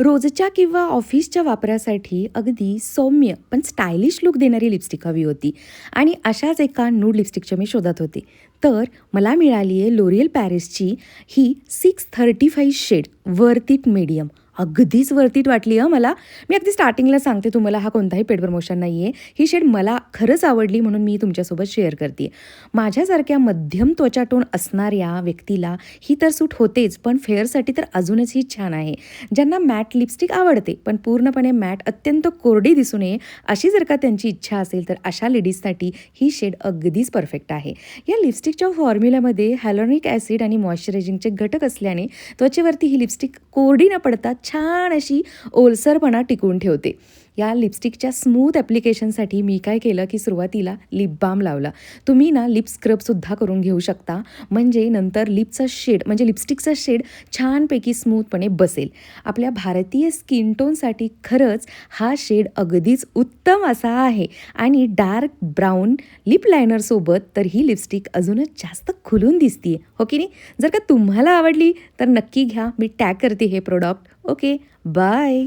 रोजच्या किंवा ऑफिसच्या वापरासाठी अगदी सौम्य पण स्टायलिश लुक देणारी लिपस्टिक हवी होती. आणि अशाच एका नूड लिपस्टिकच्या मी शोधात होते. तर मला मिळाली आहे लोरियल पॅरिसची ही six thirty five shade worth it medium अगदीच वर्थ वाटली हं मला. मी अगदी स्टार्टिंगला सांगते तुम्हाला हा कोणताही पेड प्रमोशन नाही आहे ही शेड मला खरंच आवडली म्हणून मी तुमच्यासोबत शेअर करते. माझ्यासारख्या मध्यम त्वचा टोन असणाऱ्या व्यक्तीला ही तर सूट होतेच पण फेअरसाठी तर अजूनच ही छान आहे. ज्यांना मॅट लिपस्टिक आवडते पण पूर्णपणे मॅट अत्यंत कोरडी दिसू नये अशी जर का त्यांची इच्छा असेल तर अशा लेडीजसाठी ही शेड अगदीच परफेक्ट आहे. या लिपस्टिकच्या फॉर्म्युल्यामध्ये हॅलोनिक ॲसिड आणि मॉइश्चरायझिंगचे घटक असल्याने त्वचेवरती ही लिपस्टिक कोरडी न पडता छान अशी ओलसरपणा टिकवून ठेवते. या लिपस्टिकच्या स्मूथ ॲप्लिकेशनसाठी मी काय केलं की सुरुवातीला लिप बाम लावला. तुम्ही ना लिप स्क्रबसुद्धा करून घेऊ शकता. म्हणजे नंतर लिपचा शेड म्हणजे लिपस्टिकचा शेड छानपैकी स्मूथपणे बसेल. आपल्या भारतीय स्किन टोनसाठी खरंच हा शेड अगदीच उत्तम असा आहे. आणि डार्क ब्राऊन लिप लायनरसोबत तर ही लिपस्टिक अजूनच जास्त खुलून दिसते हो की नाही? जर का तुम्हाला आवडली तर नक्की घ्या. मी टॅग करते हे प्रोडक्ट ओके बाय